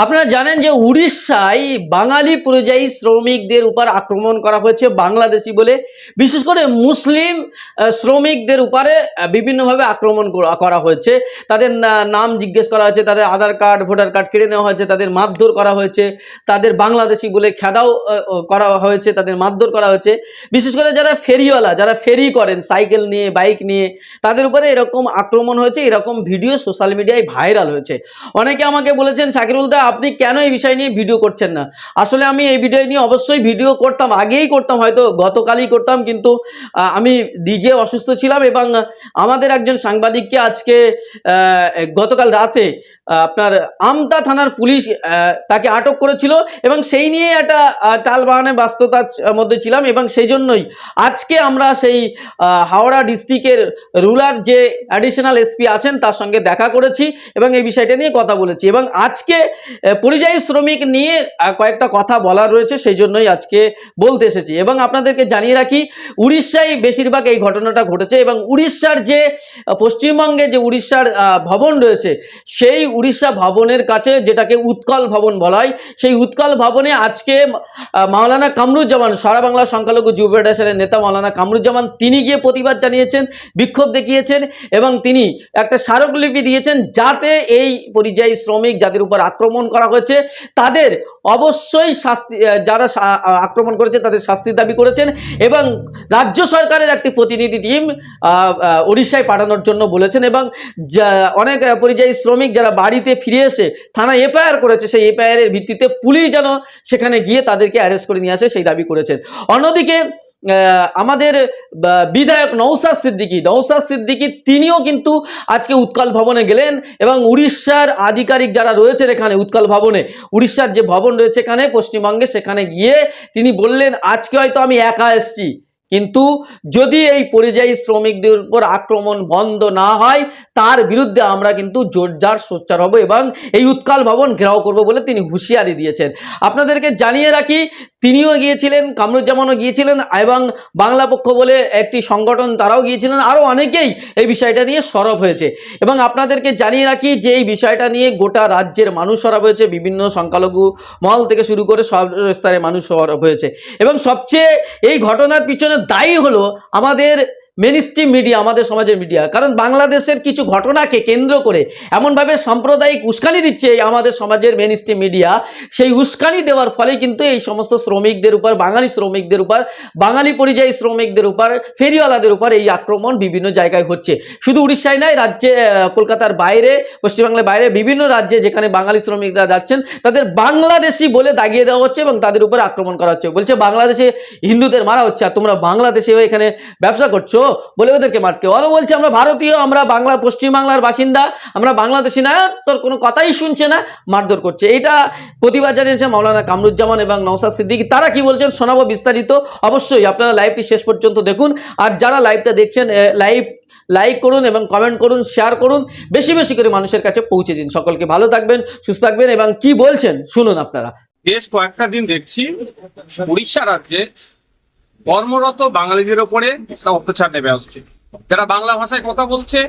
আপনারা জানেন যে উড়িষ্যায় বাঙালি পরিযায়ী শ্রমিকদের উপর আক্রমণ করা হয়েছে বাংলাদেশি বলে। বিশেষ করে মুসলিম শ্রমিকদের উপরে বিভিন্নভাবে আক্রমণ করা- হয়েছে। তাদের নাম জিজ্ঞেস করা হয়েছে, তাদের আধার কার্ড, ভোটার কার্ড কেড়ে নেওয়া হয়েছে, তাদের মারধর করা হয়েছে। তাদের বাংলাদেশি বলে খেদাও করা হয়েছে, তাদের মারধর করা হয়েছে। বিশেষ করে যারা ফেরিওয়ালা, যারা ফেরি করেন, সাইকেল নিয়ে, বাইক নিয়ে, তাদের উপরে এরকম আক্রমণ হয়েছে, এরকম ভিডিও সোশ্যাল মিডিয়ায় ভাইরাল হয়েছে। অনেকে আমাকে বলেছেন শাকিরুল দা আপনি কেন এই বিষয় নিয়ে ভিডিও করছেন না? আসলে আমি এই ভিডিও নিয়ে অবশ্যই ভিডিও করতাম, আগেই করতাম, হয়তো গতকালই করতাম, কিন্তু আমি নিজে অসুস্থ ছিলাম এবং আমাদের একজন সাংবাদিককে আজকে গতকাল রাতে আপনার আমতা থানার পুলিশ তাকে আটক করেছিল এবং সেই নিয়ে একটা আহ, টালবাহানে ব্যস্ততার মধ্যে ছিলাম এবং সেই জন্যই আজকে আমরা সেই হাওড়া ডিস্ট্রিক্টের রুলার যে অ্যাডিশনাল এসপি আছেন তার সঙ্গে দেখা করেছি এবং এই বিষয়টা নিয়ে কথা বলেছি এবং আজকে পরিযায়ী শ্রমিক নিয়ে কয়েকটা কথা বলার রয়েছে সেই জন্যই আজকে বলতে এসেছি এবং আপনাদেরকে জানিয়ে রাখি উড়িষ্যায় বেশিরভাগ এই ঘটনাটা ঘটেছে এবং উড়িষ্যার যে পশ্চিমবঙ্গে যে উড়িষ্যার ভবন রয়েছে সেই উড়িষ্যা ভবনের কাছে যেটাকে উৎকল ভবন বলা হয়, সেই উৎকল ভবনে আজকে মাওলানা কামরুজ্জামান, সারা বাংলা সংখ্যালঘু যুব ফেডারেশনের নেতা মাওলানা কামরুজ্জামান, তিনি গিয়ে প্রতিবাদ জানিয়েছেন, বিক্ষোভ দেখিয়েছেন এবং তিনি একটা স্মারকলিপি দিয়েছেন যাতে এই পরিযায়ী শ্রমিক যাদের উপর আক্রমণ করা হয়েছে, তাদের অবশ্যই শাস্তি যারা আক্রমণ করেছে তাদের শাস্তির দাবি করেছেন এবং রাজ্য সরকারের একটি প্রতিনিধি টিম ওড়িশায় পাঠানোর জন্য বলেছেন এবং অনেক পরিযায়ী শ্রমিক যারা বাড়িতে ফিরে এসে থানায় এফআইআর করেছে, সেই এফআইআর এর ভিত্তিতে পুলিশ যেন সেখানে গিয়ে তাদেরকে অ্যারেস্ট করে নিয়ে আসে, সেই দাবি করেছেন। অন্যদিকে আমাদের বিধায়ক নৌসাদ সিদ্দিকি নৌসাদ সিদ্দিকি তিনিও কিন্তু আজকে উৎকল ভবনে গেলেন এবং উড়িষ্যার আধিকারিক যারা রয়েছেন এখানে উৎকল ভবনে, উড়িষ্যার যে ভবন রয়েছে এখানে, পশ্চিমবঙ্গে, সেখানে গিয়ে তিনি বললেন, আজকে হয়তো আমি একা এসছি। কিন্তু যদি এই পরিযায়ী শ্রমিকদের উপর আক্রমণ বন্ধ না হয়, তার বিরুদ্ধে আমরা কিন্তু জোরদার সোচ্চার হব এবং এই উৎকাল ভবন ঘেরাও করব বলে তিনি হুঁশিয়ারি দিয়েছেন। আপনাদেরকে জানিয়ে রাখি, তিনিও গিয়েছিলেন, কামরুজ্জামানও গিয়েছিলেন এবং বাংলা পক্ষ বলে একটি সংগঠন তারাও গিয়েছিলেন, আরও অনেকেই এই বিষয়টা নিয়ে সরব হয়েছে। এবং আপনাদেরকে জানিয়ে রাখি যে এই বিষয়টা নিয়ে গোটা রাজ্যের মানুষ সরব হয়েছে, বিভিন্ন সংখ্যালঘু মহল থেকে শুরু করে সব স্তরে মানুষ সরব হয়েছে। এবং সবচেয়ে এই ঘটনার পিছনে দায়ী হলো আমাদের মেন মিডিয়া আমাদের সমাজের মিডিয়া কারণ বাংলাদেশের কিছু ঘটনাকে কেন্দ্র করে এমনভাবে সাম্প্রদায়িক উস্কানি দিচ্ছে আমাদের সমাজের মেন মিডিয়া সেই উস্কানি দেওয়ার ফলে কিন্তু এই সমস্ত শ্রমিকদের উপর, বাঙালি শ্রমিকদের উপর, বাঙালি পরিযায়ী শ্রমিকদের উপর, ফেরিওয়ালাদের উপর এই আক্রমণ বিভিন্ন জায়গায় হচ্ছে। শুধু উড়িষ্যায় নয়, রাজ্যে কলকাতার বাইরে পশ্চিমবাংলার বাইরে বিভিন্ন রাজ্যে যেখানে বাঙালি শ্রমিকরা যাচ্ছেন, তাদের বাংলাদেশি বলে দাগিয়ে দেওয়া হচ্ছে এবং তাদের উপর আক্রমণ করা হচ্ছে। বলছে, বাংলাদেশে হিন্দুদের মারা হচ্ছে, আর তোমরা বাংলাদেশে এখানে ব্যবসা করছ। বলে ওদেরকে মারকে ওরা বলছে, আমরা ভারতীয়, আমরা বাংলা, পশ্চিমবাংলার বাসিন্দা, আমরা বাংলাদেশি না, তোর কোনো কথাই শুনছে না, মারধর করছে। এটা প্রতিবাদ জানিয়েছে মাওলানা কামরুজ্জামান এবং নওসাদ সিদ্দিকী। তারা কি বলছেন শোনাবো বিস্তারিত। অবশ্যই আপনারা লাইভটি শেষ পর্যন্ত দেখুন। আর যারা লাইভটা দেখছেন লাইভ লাইক করুন এবং কমেন্ট করুন, শেয়ার করুন। বেশি বেশি করে মানুষের কাছে পৌঁছে দিন। সকলকে ভালো থাকবেন, সুস্থ থাকবেন এবং কি বলছেন, শুনুন আপনারা। বেশ কয়েকটা দিন দেখছি, উড়িষ্যা রাজ্যে কর্মরত বাঙালিদের ওপরে অত্যাচার নেমে আসছে। যারা বাংলা ভাষায় কথা বলছে,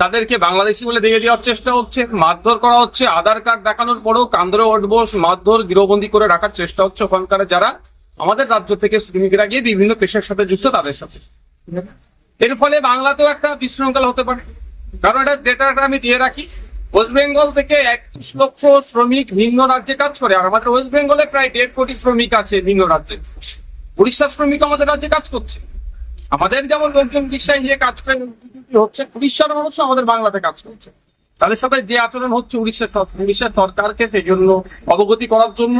তাদেরকে বাংলাদেশি বলে দিয়ে দেওয়ার চেষ্টা হচ্ছে, মারধর করা হচ্ছে, আধার কার্ড দেখানোর পরেও কান্দরে ওঠবোস মারধর, গৃহবন্দী করে রাখার চেষ্টা হচ্ছে ওখানকার যারা আমাদের রাজ্য থেকে শ্রমিকরা গিয়ে বিভিন্ন পেশার সাথে যুক্ত, তাদের সাথে। এর ফলে বাংলাতেও একটা বিশৃঙ্খলা হতে পারে। কারণ এটা ডেটাটা আমি দিয়ে রাখি ওয়েস্ট বেঙ্গল থেকে একত্রিশ লক্ষ শ্রমিক ভিন্ন রাজ্যে কাজ করে, আর আমাদের ওয়েস্ট বেঙ্গলে প্রায় দেড় কোটি শ্রমিক আছে ভিন্ন রাজ্যে। উড়িষ্যার শ্রমিক আমাদের রাজ্যে কাজ করছে। আমাদের যেমন লোকজন উড়িষ্যায় গিয়ে কাজ করে হচ্ছে, উড়িষ্যার মানুষ আমাদের বাংলাতে কাজ করছে। তাদের সাথে যে আচরণ হচ্ছে উড়িষ্যার উড়িষ্যার সরকারকে সেই জন্য অবগতি করার জন্য।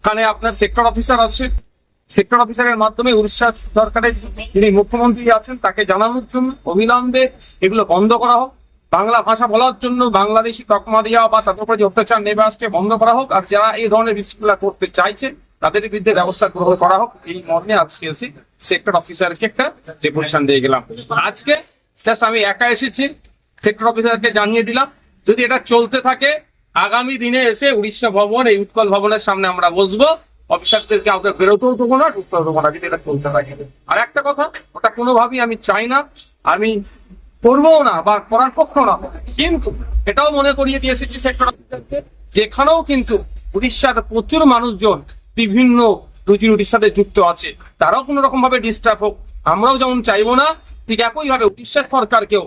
এখানে আপনার সেক্টর অফিসার আছে। সেক্টর অফিসারের মাধ্যমে উড়িষ্যা সরকারের যিনি মুখ্যমন্ত্রী আছেন, তাকে জানানোর জন্য অবিলম্বে এগুলো বন্ধ করা হোক। বাংলা ভাষা বলার জন্য বাংলাদেশি তকমা দেওয়া বা তাদের উপরে যে অত্যাচার নেমে আসছে বন্ধ করা হোক। আর যারা এই ধরনের বিশৃঙ্খলা করতে চাইছে তাদের বিরুদ্ধে ব্যবস্থা গ্রহণ করা হোক, এই মর্মে আজকে এসে সেক্টর অফিসারকে একটা ডেপুটেশন দিয়ে গেলাম। আজকে জাস্ট আমি একা এসেছি সেক্টর অফিসারকে জানিয়ে দিলাম, যদি এটা চলতে থাকে, আগামী দিনে এসে উড়িষ্যা ভবন, এই উৎকল ভবনের সামনে আমরা বসবো অফিসারদেরকে আমাদের বেরোতেও দেবো না, ঢুকতেও দেবো না, যদি এটা চলতে থাকে। আর একটা কথা, ওটা কোনোভাবেই আমি চাই না, আমি করব না বা করার পক্ষ না, কিন্তু এটাও মনে করিয়ে দিয়ে এসেছি সেক্টর অফিসারকে যেখানেও কিন্তু উড়িষ্যার প্রচুর মানুষজন বিভিন্ন রুজি রুটির সাথে যুক্ত আছে। তারাও কোনো রকম ভাবে ডিস্টার্ব হোক। আমরাও যেমন চাইব না, ঠিক একইভাবে উড়িষ্যার সরকারকেও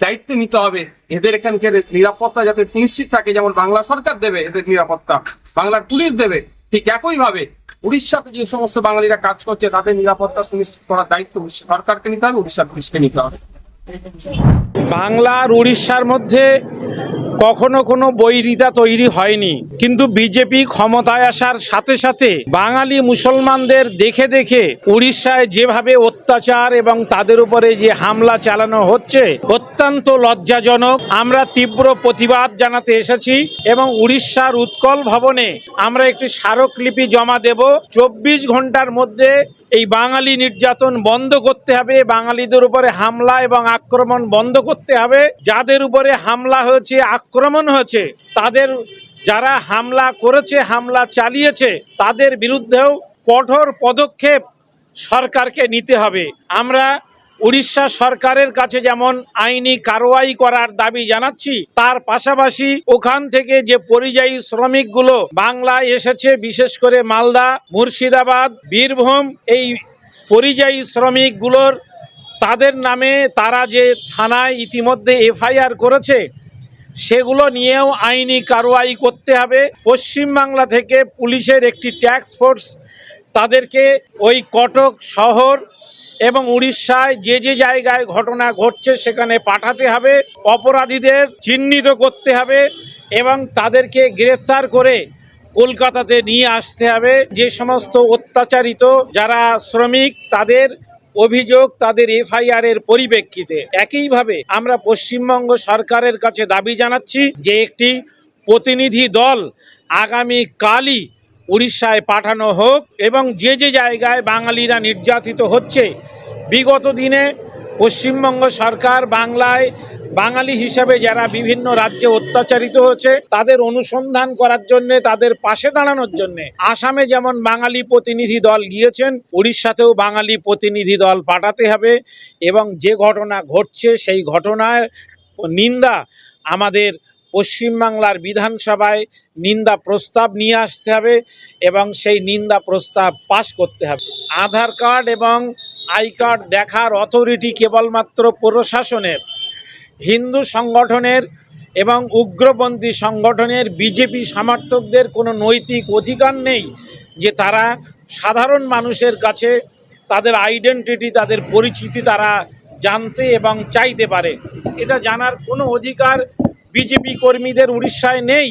দায়িত্ব নিতে হবে। এদের এখানকার নিরাপত্তা যাতে সুনিশ্চিত থাকে, যেমন বাংলা সরকার দেবে এদের নিরাপত্তা, বাংলার পুলিশ দেবে, ঠিক একইভাবে উড়িষ্যাতে যে সমস্ত বাঙালিরা কাজ করছে, তাদের নিরাপত্তা সুনিশ্চিত করার দায়িত্ব সরকারকে নিতে হবে, উড়িষ্যার পুলিশকে নিতে হবে। বাংলা আর উড়িষ্যার মধ্যে কখনো কোনো বৈরিতা তৈরি হয়নি। কিন্তু বিজেপি ক্ষমতায় আসার সাথে সাথে বাঙালি মুসলমানদের দেখে দেখে উড়িষ্যায় যেভাবে অত্যাচার এবং তাদের উপরে যে হামলা চালানো হচ্ছে, অত্যন্ত লজ্জাজনক। আমরা তীব্র প্রতিবাদ জানাতে এসেছি এবং উড়িষ্যার উৎকল ভবনে আমরা একটি স্মারকলিপি জমা দেব। চব্বিশ ঘণ্টার মধ্যে এই বাঙালি নির্যাতন বন্ধ করতে হবে, বাঙালিদের উপরে হামলা এবং আক্রমণ বন্ধ করতে হবে। যাদের উপরে হামলা হয়েছে, আক্রমণ হয়েছে, তাদের যারা হামলা করেছে, হামলা চালিয়েছে, তাদের বিরুদ্ধেও কঠোর পদক্ষেপ সরকারকে নিতে হবে। আমরা উড়িষ্যা সরকারের কাছে যেমন আইনি কারওয়াই করার দাবি জানাচ্ছি, তার পাশাপাশি ওখান থেকে যে পরিযায়ী শ্রমিকগুলো বাংলায় এসেছে, বিশেষ করে মালদা, মুর্শিদাবাদ, বীরভূম, এই পরিযায়ী শ্রমিকগুলোর, তাদের নামে তারা যে থানায় ইতিমধ্যে এফআইআর করেছে, সেগুলো নিয়েও আইনি কারওয়াই করতে হবে। পশ্চিমবাংলা থেকে পুলিশের একটি ট্যাক্স ফোর্স তাদেরকে ওই কটক শহর এবং উড়িষ্যায় যে যে জায়গায় ঘটনা ঘটছে সেখানে পাঠাতে হবে, অপরাধীদের চিহ্নিত করতে হবে এবং তাদেরকে গ্রেফতার করে কলকাতাতে নিয়ে আসতে হবে। যে সমস্ত অত্যাচারিত যারা শ্রমিক, তাদের অভিযোগ তাদের এফআইআর এর পরিপ্রেক্ষিতে। একইভাবে আমরা পশ্চিমবঙ্গ সরকারের কাছে দাবি জানাচ্ছি যে একটি প্রতিনিধি দল আগামী কালই উড়িষ্যায় পাঠানো হোক এবং যে যে জায়গায় বাঙালিরা নির্যাতিত হচ্ছে, বিগত দিনে পশ্চিমবঙ্গ সরকার বাংলায় বাঙালি হিসাবে যারা বিভিন্ন রাজ্যে অত্যাচারিত হচ্ছে, তাদের অনুসন্ধান করার জন্য, তাদের পাশে দাঁড়ানোর জন্য আসামে যেমন বাঙালি প্রতিনিধি দল গিয়েছেন, উড়িষ্যাতেও বাঙালি প্রতিনিধি দল পাঠাতে হবে এবং যে ঘটনা ঘটছে সেই ঘটনার নিন্দা আমাদের পশ্চিমবাংলার বিধানসভায় নিন্দা প্রস্তাব নিয়ে আসতে হবে এবং সেই নিন্দা প্রস্তাব পাশ করতে হবে। আধার কার্ড এবং আই কার্ড দেখার অথরিটি কেবলমাত্র প্রশাসনের, হিন্দু সংগঠনের এবং উগ্রপন্থী সংগঠনের, বিজেপি সমর্থকদের কোনো নৈতিক অধিকার নেই যে তারা সাধারণ মানুষের কাছে তাদের আইডেন্টিটি তাদের পরিচিতি তারা জানতে এবং চাইতে পারে। এটা জানার কোনো অধিকার বিজেপি কর্মীদের উড়িষ্যায় নেই।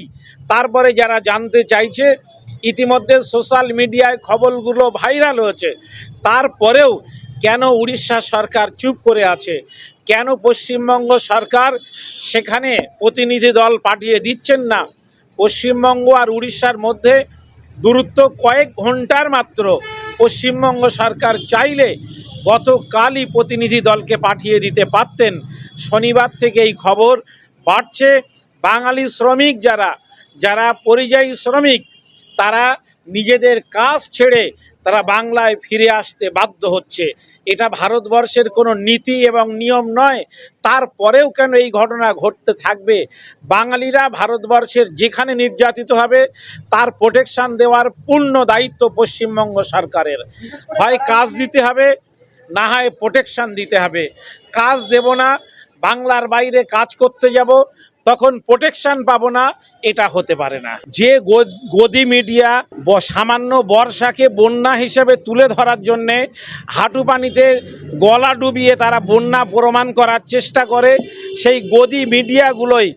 তারপরে যারা জানতে চাইছে, ইতিমধ্যে সোশ্যাল মিডিয়ায় খবরগুলো ভাইরাল হয়েছে। তারপরেও কেন উড়িষ্যা সরকার চুপ করে আছে? কেন পশ্চিমবঙ্গ সরকার সেখানে প্রতিনিধি দল পাঠিয়ে দিচ্ছেন না? পশ্চিমবঙ্গ আর উড়িষ্যার মধ্যে দূরত্ব কয়েক ঘণ্টার মাত্র। পশ্চিমবঙ্গ সরকার চাইলে গতকালই প্রতিনিধি দলকে পাঠিয়ে দিতে পারতেন। শনিবার থেকে এই খবর বাড়ছে বাঙালি শ্রমিক যারা যারা পরিযায়ী শ্রমিক, তারা নিজেদের কাজ ছেড়ে তারা বাংলায় ফিরে আসতে বাধ্য হচ্ছে। এটা ভারতবর্ষের কোনো নীতি এবং নিয়ম নয়, তারপরেও কেন এই ঘটনা ঘটতে থাকবে? বাঙালিরা ভারতবর্ষের যেখানে নির্যাতিত হবে, তার প্রোটেকশন দেওয়ার পূর্ণ দায়িত্ব পশ্চিমবঙ্গ সরকারের। হয় কাজ দিতে হবে, না হয় প্রোটেকশান দিতে হবে। কাজ দেব না বাংলার বাইরে কাজ করতে যাব, তখন প্রোটেকশন পাবো না, এটা হতে পারে না। যে গদি মিডিয়া সামান্য বর্ষাকে বন্যা হিসেবে তুলে ধরার জন্যে হাঁটু পানিতে গলা ডুবিয়ে তারা বন্যা প্রমাণ করার চেষ্টা করে, সেই গদি মিডিয়াগুলোই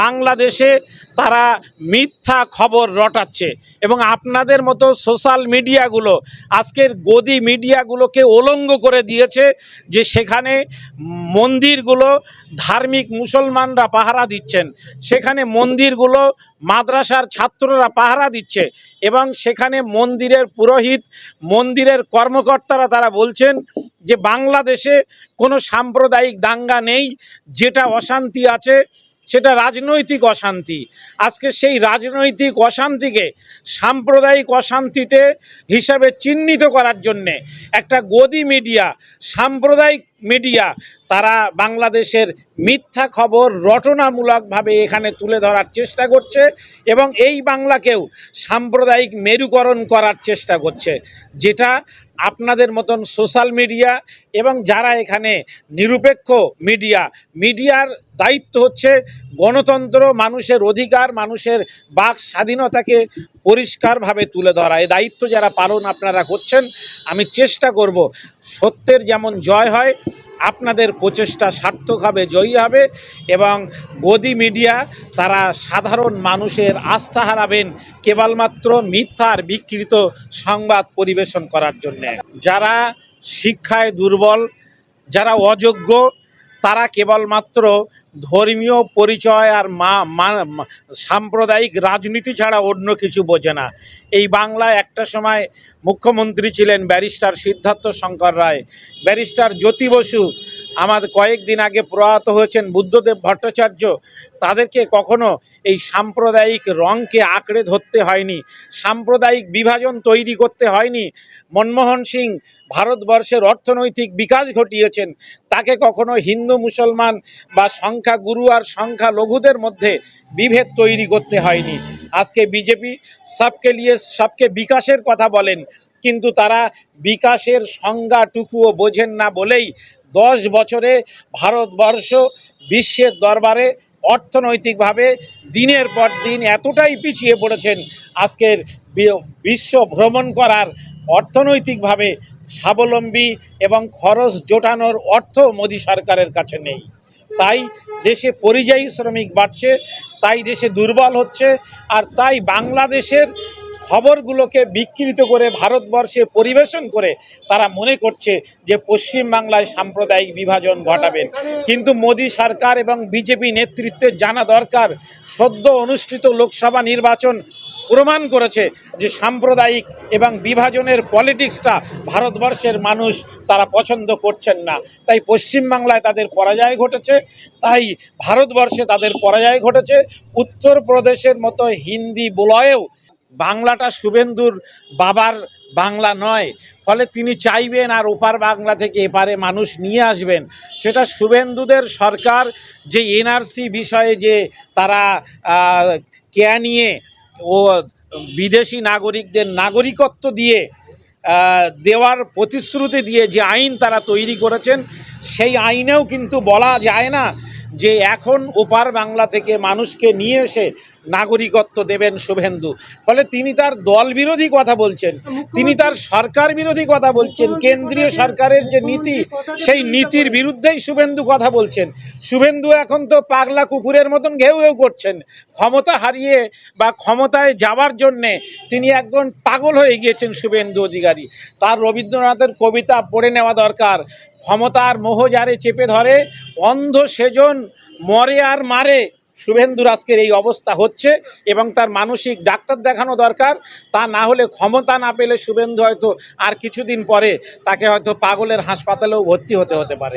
বাংলাদেশে তারা মিথ্যা খবর রটাচ্ছে। এবং আপনাদের মতো সোশ্যাল মিডিয়াগুলো, আজকের গদি মিডিয়াগুলোকে অলঙ্গ করে দিয়েছে যে সেখানে মন্দিরগুলো ধার্মিক মুসলমানরা পাহারা দিচ্ছেন। সেখানে মন্দিরগুলো মাদ্রাসার ছাত্ররা পাহারা দিচ্ছে এবং সেখানে মন্দিরের পুরোহিত, মন্দিরের কর্মকর্তারা তারা বলছেন যে বাংলাদেশে কোনো সাম্প্রদায়িক দাঙ্গা নেই, যেটা অশান্তি আছে সেটা রাজনৈতিক অশান্তি। আজকে সেই রাজনৈতিক অশান্তিকে সাম্প্রদায়িক অশান্তিতে হিসাবে চিহ্নিত করার জন্যে একটা গদি মিডিয়া সাম্প্রদায়িক মিডিয়া, তারা বাংলাদেশের মিথ্যা খবর রটনামূলকভাবে এখানে তুলে ধরার চেষ্টা করছে এবং এই বাংলাকেও সাম্প্রদায়িক মেরুকরণ করার চেষ্টা করছে, যেটা আপনাদের মতন সোশ্যাল মিডিয়া এবং যারা এখানে নিরপেক্ষ মিডিয়া, মিডিয়ার দায়িত্ব হচ্ছে গণতন্ত্র, মানুষের অধিকার, মানুষের বাক স্বাধীনতাকে পরিষ্কারভাবে তুলে ধরা। এই দায়িত্ব যারা পালন আপনারা করছেন, আমি চেষ্টা করব সত্যের যেমন জয় হয়, আপনাদের প্রচেষ্টা সার্থকভাবে জয়ী হবে এবং গদি মিডিয়া তারা সাধারণ মানুষের আস্থা হারাবেন কেবলমাত্র মিথ্যার বিকৃত সংবাদ পরিবেশন করার জন্যে। যারা শিক্ষায় দুর্বল, যারা অযোগ্য তারা কেবলমাত্র ধর্মীয় পরিচয় আর মা সাম্প্রদায়িক রাজনীতি ছাড়া অন্য কিছু বোঝে না। এই বাংলায় একটা সময় মুখ্যমন্ত্রী ছিলেন ব্যারিস্টার সিদ্ধার্থ শঙ্কর রায়। ব্যারিস্টার জ্যোতি বসু আমাদের কয়েকদিন আগে প্রয়াত হয়েছেন বুদ্ধদেব ভট্টাচার্য, তাদেরকে কখনো এই সাম্প্রদায়িক রঙকে আঁকড়ে ধরতে হয়নি, সাম্প্রদায়িক বিভাজন তৈরি করতে হয়নি। মনমোহন সিং ভারতবর্ষের অর্থনৈতিক বিকাশ ঘটিয়েছেন, তাকে কখনো হিন্দু, মুসলমান বা সংখ্যা গুরু আর সংখ্যা লঘুদের মধ্যে বিভেদ তৈরি করতে হয়নি। আজকে বিজেপি সবকে নিয়ে সবকে বিকাশের কথা বলেন, কিন্তু তারা বিকাশের সংজ্ঞাটুকুও বোঝেন না বলেই দশ বছরে ভারতবর্ষ বিশ্বের দরবারে অর্থনৈতিকভাবে দিনের পর দিন এতটাই পিছিয়ে পড়েছেন, আজকের বিশ্ব ভ্রমণ করার অর্থনৈতিকভাবে স্বাবলম্বী এবং খরচ জোটানোর অর্থ মোদী সরকারের কাছে নেই। তাই দেশে পরিযায়ী শ্রমিক বাড়ছে, তাই দেশে দুর্বল হচ্ছে, আর তাই বাংলাদেশের খবরগুলোকে বিকৃত করে, ভারতবর্ষে পরিবেশন করে তারা মনে করছে যে পশ্চিম বাংলায় সাম্প্রদায়িক বিভাজন ঘটাবেন কিন্তু মোদী সরকার এবং বিজেপি নেতৃত্বের জানা দরকার, সদ্য অনুষ্ঠিত লোকসভা নির্বাচন প্রমাণ করেছে যে সাম্প্রদায়িক এবং বিভাজনের পলিটিক্সটা ভারতবর্ষের মানুষ তারা পছন্দ করছেন না। তাই পশ্চিমবাংলায় তাদের পরাজয় ঘটেছে, তাই ভারতবর্ষে তাদের পরাজয় ঘটেছে। উত্তরপ্রদেশের মতো হিন্দি বলয়েও বাংলাটা শুভেন্দুর বাবার বাংলা নয়। ফলে তিনি চাইবেন আর ওপার বাংলা থেকে এপারে মানুষ নিয়ে আসবেন। সেটা শুভেন্দুদের সরকার যে এনআরসি বিষয়ে যে তারা কেয়া নিয়ে ও বিদেশি নাগরিকদের নাগরিকত্ব দিয়ে দেওয়ার প্রতিশ্রুতি দিয়ে যে আইন তারা তৈরি করেছেন, সেই আইনেও কিন্তু বলা যায় না যে এখন ওপার বাংলা থেকে মানুষকে নিয়ে এসে নাগরিকত্ব দেবেন শুভেন্দু। ফলে তিনি তার দল বিরোধী কথা বলছেন। তিনি তার সরকার বিরোধী কথা বলছেন। কেন্দ্রীয় সরকারের যে নীতি সেই নীতির বিরুদ্ধেই শুভেন্দু কথা বলছেন। শুভেন্দু এখন তো পাগলা কুকুরের মতন ঘেউ ঘেউ করছেন। ক্ষমতা হারিয়ে বা ক্ষমতায় যাওয়ার জন্যে তিনি একজন পাগল হয়ে গিয়েছেন শুভেন্দু অধিকারী। তার রবীন্দ্রনাথের কবিতা পড়ে নেওয়া দরকার। ক্ষমতার মোহ যারে চেপে ধরে অন্ধ সেজন মরে আর মারে। শুভেন্দুর আজকের এই অবস্থা হচ্ছে এবং তার মানসিক ডাক্তার দেখানো দরকার। তা না হলে ক্ষমতা না পেলে শুভেন্দু হয়তো আর কিছুদিন পরে তাকে হয়তো পাগলের হাসপাতালেও ভর্তি হতে হতে পারে।